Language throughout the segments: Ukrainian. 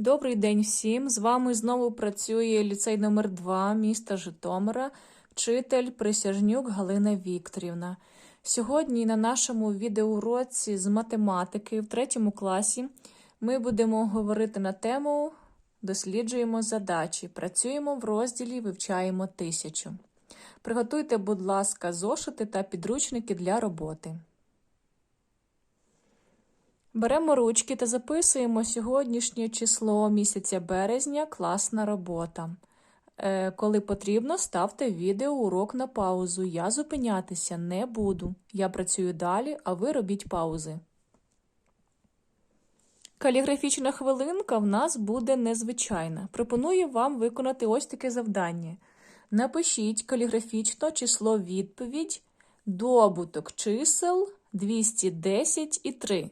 Добрий день всім! З вами знову працює ліцей номер 2 міста Житомира, вчитель Присяжнюк Галина Вікторівна. Сьогодні на нашому відеоуроці з математики в третьому класі ми будемо говорити на тему Досліджуємо задачі. Працюємо в розділі Вивчаємо тисячу. Приготуйте, будь ласка, зошити та підручники для роботи. Беремо ручки та записуємо сьогоднішнє число місяця березня класна робота. Е, коли потрібно, ставте відеоурок на паузу. Я зупинятися не буду. Я працюю далі, а ви робіть паузи. Каліграфічна хвилинка в нас буде незвичайна. Пропоную вам виконати ось таке завдання. Напишіть каліграфічно число відповідь, добуток чисел 210 і 3.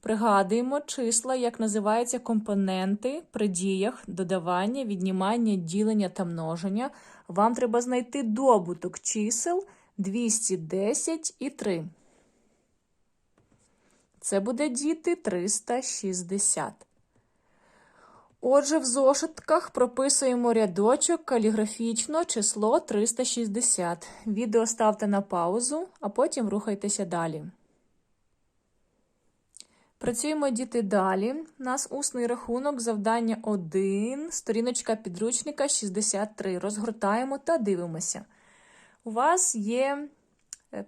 Пригадуємо числа, як називаються компоненти при діях додавання, віднімання, ділення та множення. Вам треба знайти добуток чисел 210 і 3. Це буде діти 360. Отже, в зошитках прописуємо рядочок каліграфічно число 360. Відео ставте на паузу, а потім рухайтеся далі. Працюємо діти далі. У нас усний рахунок, завдання 1, сторіночка підручника 63. Розгортаємо та дивимося. У вас є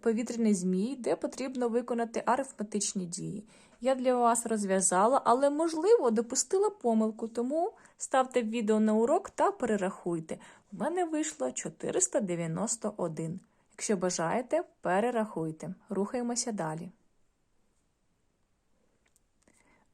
повітряний змій, де потрібно виконати арифметичні дії. Я для вас розв'язала, але, можливо, допустила помилку, тому ставте відео на урок та перерахуйте. У мене вийшло 491. Якщо бажаєте, перерахуйте. Рухаємося далі.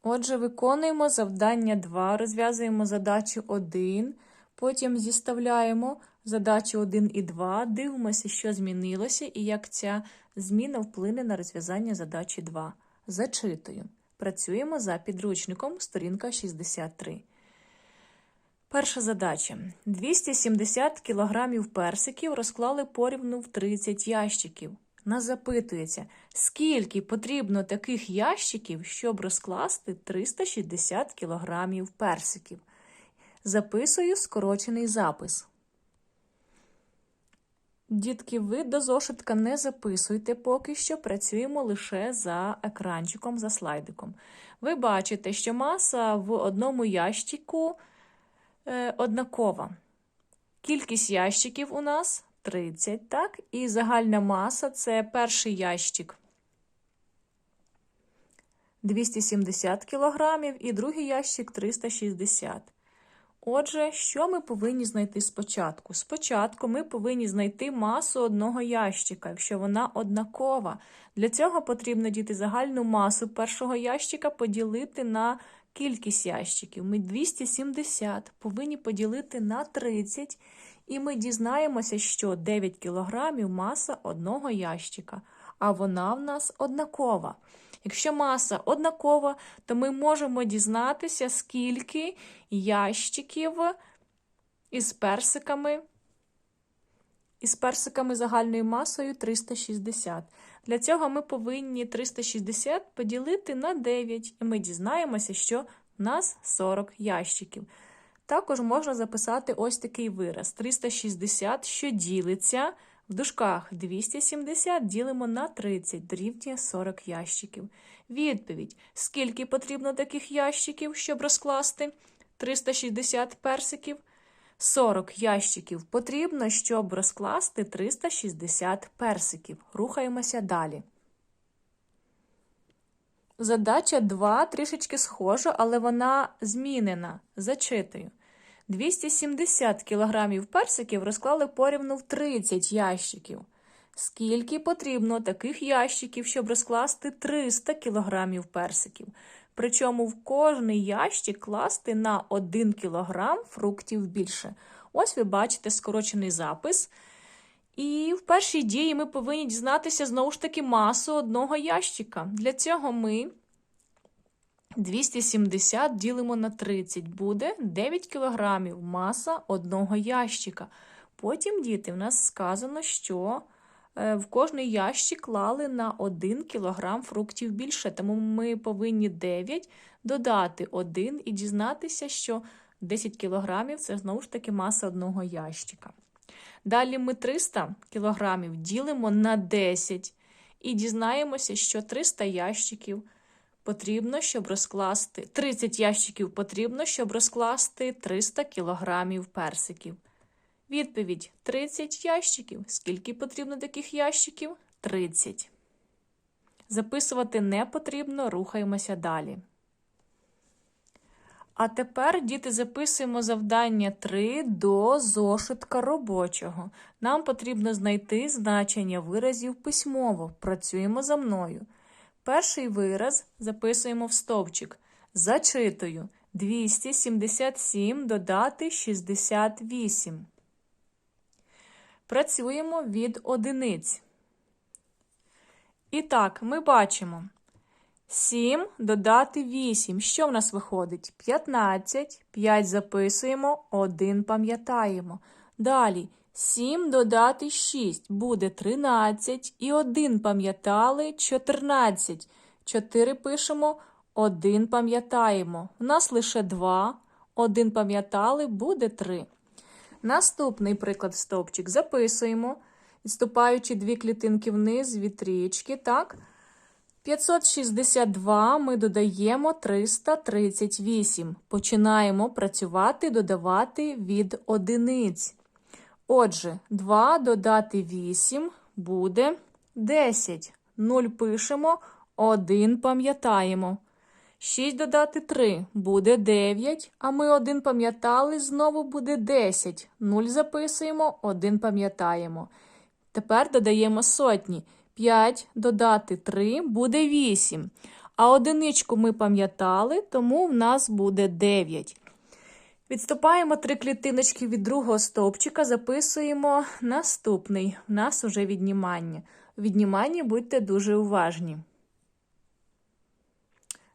Отже, виконуємо завдання 2, розв'язуємо задачу 1, потім зіставляємо задачі 1 і 2, дивимося, що змінилося і як ця зміна вплине на розв'язання задачі 2. Зачитую. Працюємо за підручником, сторінка 63. Перша задача. 270 кг персиків розклали порівну в 30 ящиків. Нас запитується, скільки потрібно таких ящиків, щоб розкласти 360 кг персиків. Записую скорочений запис. Дітки, ви до зошитка не записуйте поки що, працюємо лише за екранчиком, за слайдиком. Ви бачите, що маса в одному ящику е, однакова. Кількість ящиків у нас 30, так? І загальна маса це перший ящик 270 кг, і другий ящик 360 Отже, що ми повинні знайти спочатку? Спочатку ми повинні знайти масу одного ящика, якщо вона однакова. Для цього потрібно діти загальну масу першого ящика поділити на кількість ящиків. Ми 270 повинні поділити на 30 і ми дізнаємося, що 9 кг маса одного ящика, а вона в нас однакова. Якщо маса однакова, то ми можемо дізнатися, скільки ящиків із персиками, із персиками загальною масою 360. Для цього ми повинні 360 поділити на 9, і ми дізнаємося, що в нас 40 ящиків. Також можна записати ось такий вираз: 360, що ділиться в дужках 270 ділимо на 30, дорівнює 40 ящиків. Відповідь: скільки потрібно таких ящиків, щоб розкласти 360 персиків? 40 ящиків потрібно, щоб розкласти 360 персиків. Рухаємося далі. Задача 2 трішечки схожа, але вона змінена. Зачитую. 270 кг персиків розклали порівну в 30 ящиків. Скільки потрібно таких ящиків, щоб розкласти 300 кг персиків? Причому в кожний ящик класти на 1 кг фруктів більше. Ось ви бачите скорочений запис. І в першій дії ми повинні дізнатися знову ж таки масу одного ящика. Для цього ми 270 ділимо на 30, буде 9 кг маса одного ящика. Потім, діти, в нас сказано, що е, в кожний ящик клали на 1 кг фруктів більше, тому ми повинні 9 додати 1 і дізнатися, що 10 кг це знову ж таки маса одного ящика. Далі ми 300 кг ділимо на 10 і дізнаємося, що 300 ящиків потрібно, щоб розкласти 30 ящиків потрібно, щоб розкласти 300 кг персиків. Відповідь 30 ящиків. Скільки потрібно таких ящиків? 30. Записувати не потрібно, рухаємося далі. А тепер, діти, записуємо завдання 3 до зошитка робочого. Нам потрібно знайти значення виразів письмово. Працюємо за мною. Перший вираз записуємо в стовпчик. Зачитую 277 додати 68. Працюємо від одиниць. І так, ми бачимо 7 додати 8. Що в нас виходить? 15. 5 записуємо, 1 пам'ятаємо. Далі 7 додати 6 буде 13. І 1 пам'ятали 14. 4 пишемо, 1 пам'ятаємо. У нас лише 2. 1 пам'ятали, буде 3. Наступний приклад стовпчик записуємо, відступаючи дві клітинки вниз від трієчки, так? 562 ми додаємо 338. Починаємо працювати, додавати від одиниць. Отже, 2 додати 8 буде 10. 0 пишемо, 1 пам'ятаємо. 6 додати 3 буде 9, а ми 1 пам'ятали, знову буде 10. 0 записуємо, 1 пам'ятаємо. Тепер додаємо сотні. 5 додати 3 буде 8. А одиничку ми пам'ятали, тому в нас буде 9. Відступаємо три клітиночки від другого стовпчика, записуємо наступний. У нас уже віднімання. У відніманні будьте дуже уважні.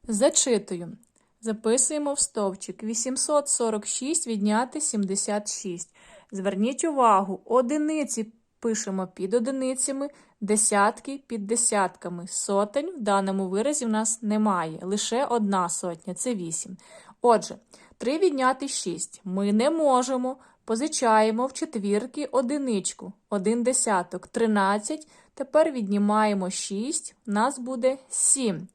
Зачитую. Записуємо в стовпчик 846 відняти 76. Зверніть увагу, одиниці пишемо під одиницями, десятки під десятками. Сотень в даному виразі в нас немає. Лише одна сотня це 8. Отже, 3 відняти 6 ми не можемо. Позичаємо в четвірки одиничку, один десяток, 13. Тепер віднімаємо 6, у нас буде 7.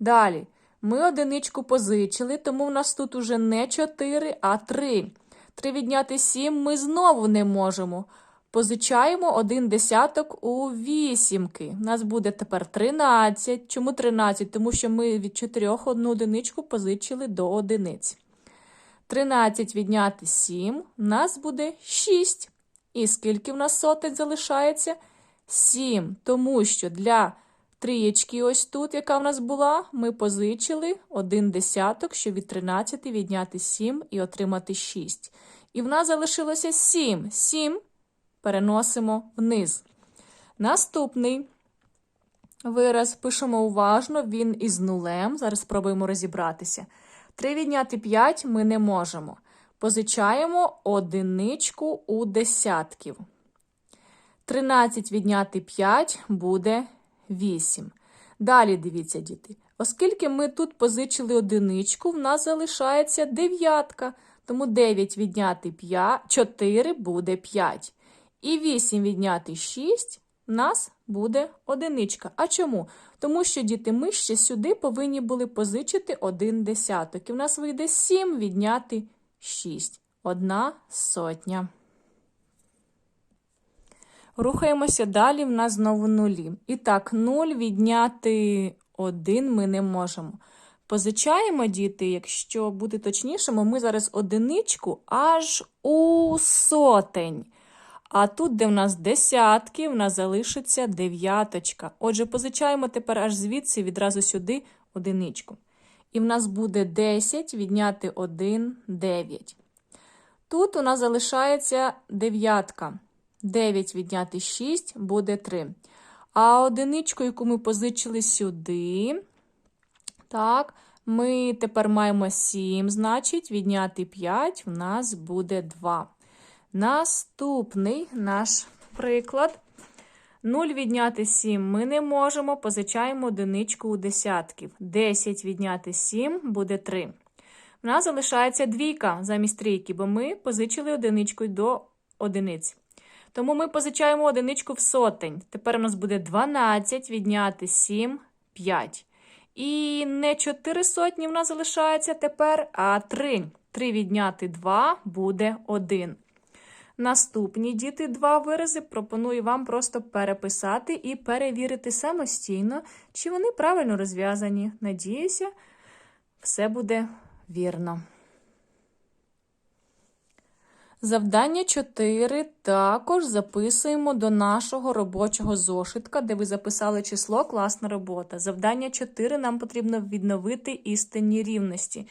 Далі. Ми одиничку позичили, тому в нас тут уже не 4, а 3. 3 відняти 7 ми знову не можемо. Позичаємо один десяток у вісімки. У нас буде тепер 13. Чому 13? Тому що ми від 4 одну одиничку позичили до одиниць. 13 відняти 7, у нас буде 6. І скільки в нас сотень залишається? 7. Тому що для трієчки ось тут, яка в нас була, ми позичили один десяток, щоб від 13 відняти 7 і отримати 6. І в нас залишилося 7. 7 переносимо вниз. Наступний вираз пишемо уважно, він із нулем. Зараз спробуємо розібратися. 3 відняти 5 ми не можемо. Позичаємо одиничку у десятків. 13 відняти 5 буде 8. Далі дивіться, діти. Оскільки ми тут позичили одиничку, в нас залишається дев'ятка. Тому 9 відняти 5, 4 буде 5. І 8 відняти 6 в нас буде одиничка. А чому? Тому що, діти, ми ще сюди повинні були позичити один десяток. І в нас вийде 7 відняти 6. Одна сотня. Рухаємося далі, в нас знову нулі. І так, 0 відняти 1 ми не можемо. Позичаємо, діти, якщо бути точнішими, ми зараз одиничку аж у сотень. А тут, де в нас десятки, в нас залишиться дев'яточка. Отже, позичаємо тепер аж звідси відразу сюди одиничку. І в нас буде 10 відняти 1, 9. Тут у нас залишається дев'ятка. 9 відняти 6 буде 3. А одиничку, яку ми позичили сюди, так, ми тепер маємо 7, значить, відняти 5 в нас буде 2. Наступний наш приклад. 0 відняти 7 ми не можемо, позичаємо одиничку у десятків. 10 відняти 7 буде 3. У нас залишається двійка замість трійки, бо ми позичили одиничку до одиниць. Тому ми позичаємо одиничку в сотень. Тепер у нас буде 12 відняти 7, 5. І не 4 сотні в нас залишається тепер, а 3. 3 відняти 2 буде 1. Наступні діти два вирази пропоную вам просто переписати і перевірити самостійно, чи вони правильно розв'язані. Надіюся, все буде вірно. Завдання 4 також записуємо до нашого робочого зошитка, де ви записали число класна робота. Завдання 4 нам потрібно відновити істинні рівності.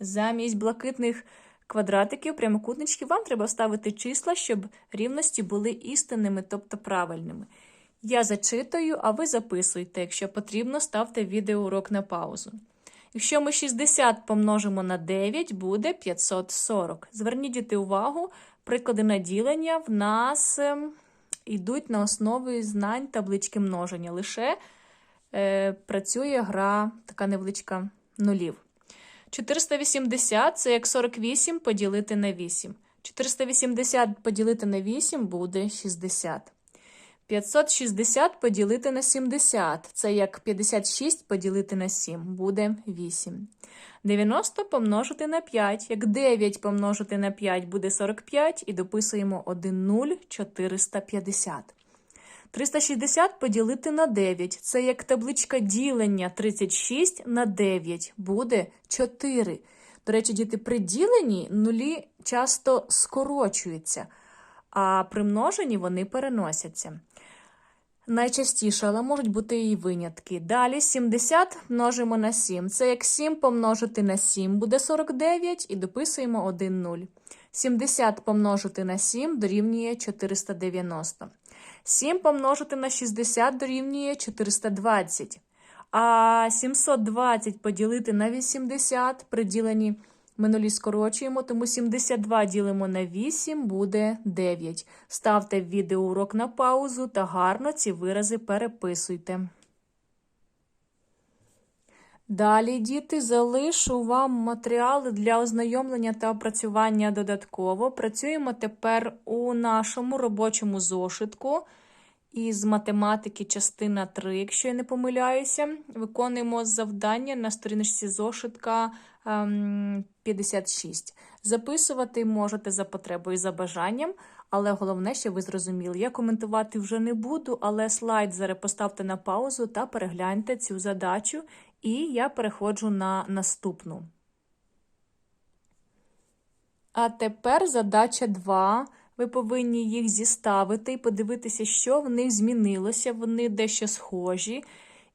Замість блакитних квадратиків, прямокутничків, вам треба ставити числа, щоб рівності були істинними, тобто правильними. Я зачитаю, а ви записуйте. Якщо потрібно, ставте відеоурок на паузу. Якщо ми 60 помножимо на 9, буде 540. Зверніть діти увагу, приклади наділення в нас ем, йдуть на основі знань таблички множення. Лише е, працює гра, така невеличка нулів. 480 це як 48 поділити на 8. 480 поділити на 8 буде 60. 560 поділити на 70. Це як 56 поділити на 7 буде 8. 90 помножити на 5. Як 9 помножити на 5 буде 45. І дописуємо 1 0 450. 360 поділити на 9. Це як табличка ділення 36 на 9 буде 4. До речі, діти при діленні нулі часто скорочуються, а при множенні вони переносяться. Найчастіше, але можуть бути і винятки. Далі 70 множимо на 7. Це як 7 помножити на 7 буде 49 і дописуємо 1 0. 70 помножити на 7 дорівнює 490. 7 помножити на 60 дорівнює 420. А 720 поділити на 80 при діленні минулі скорочуємо, тому 72 ділимо на 8 буде 9. Ставте відеоурок на паузу та гарно ці вирази переписуйте. Далі, діти, залишу вам матеріали для ознайомлення та опрацювання додатково. Працюємо тепер у нашому робочому зошитку із математики частина 3, якщо я не помиляюся. Виконуємо завдання на сторіночці зошитка 56. Ем, Записувати можете за потребою і за бажанням, але головне, що ви зрозуміли. Я коментувати вже не буду, але слайд зараз поставте на паузу та перегляньте цю задачу, і я переходжу на наступну. А тепер задача 2. Ви повинні їх зіставити і подивитися, що в них змінилося, вони дещо схожі.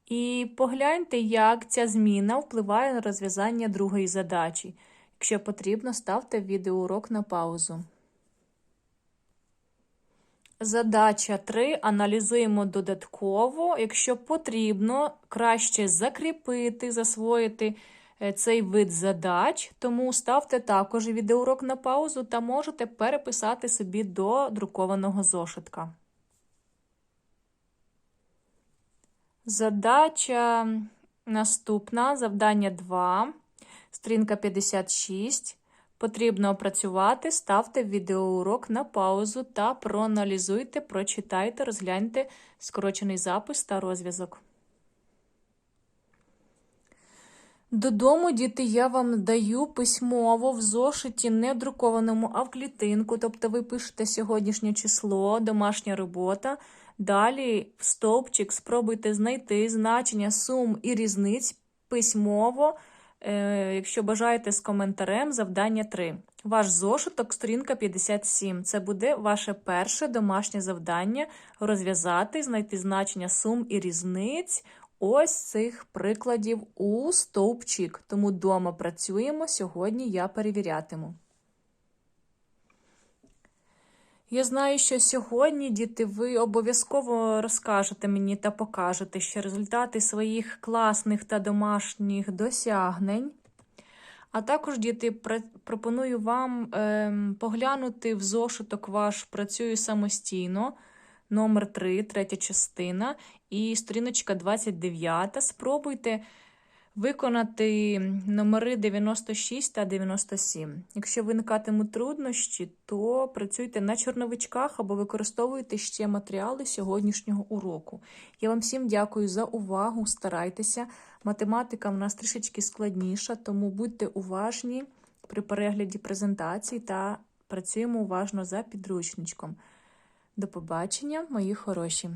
І погляньте, як ця зміна впливає на розв'язання другої задачі. Якщо потрібно, ставте відеоурок на паузу. Задача 3. Аналізуємо додатково. Якщо потрібно, краще закріпити, засвоїти е, цей вид задач, тому ставте також відеоурок на паузу та можете переписати собі до друкованого зошитка. Задача наступна, завдання 2, сторінка 56. Потрібно опрацювати, ставте відеоурок на паузу та проаналізуйте, прочитайте, розгляньте скорочений запис та розв'язок. Додому, діти, я вам даю письмово в зошиті, не друкованому, а в клітинку. Тобто ви пишете сьогоднішнє число, домашня робота. Далі в стовпчик спробуйте знайти значення сум і різниць письмово, якщо бажаєте з коментарем завдання 3. Ваш зошиток, сторінка 57. Це буде ваше перше домашнє завдання розв'язати, знайти значення сум і різниць. Ось цих прикладів у стовпчик. Тому дома працюємо. Сьогодні я перевірятиму. Я знаю, що сьогодні, діти, ви обов'язково розкажете мені та покажете ще результати своїх класних та домашніх досягнень. А також, діти, пропоную вам е, поглянути в зошиток ваш працюю самостійно. номер 3, третя частина, і сторіночка 29. Спробуйте виконати номери 96 та 97. Якщо виникатимуть труднощі, то працюйте на чорновичках або використовуйте ще матеріали сьогоднішнього уроку. Я вам всім дякую за увагу. Старайтеся. Математика в нас трішечки складніша, тому будьте уважні при перегляді презентацій та працюємо уважно за підручничком. До побачення, мої хороші!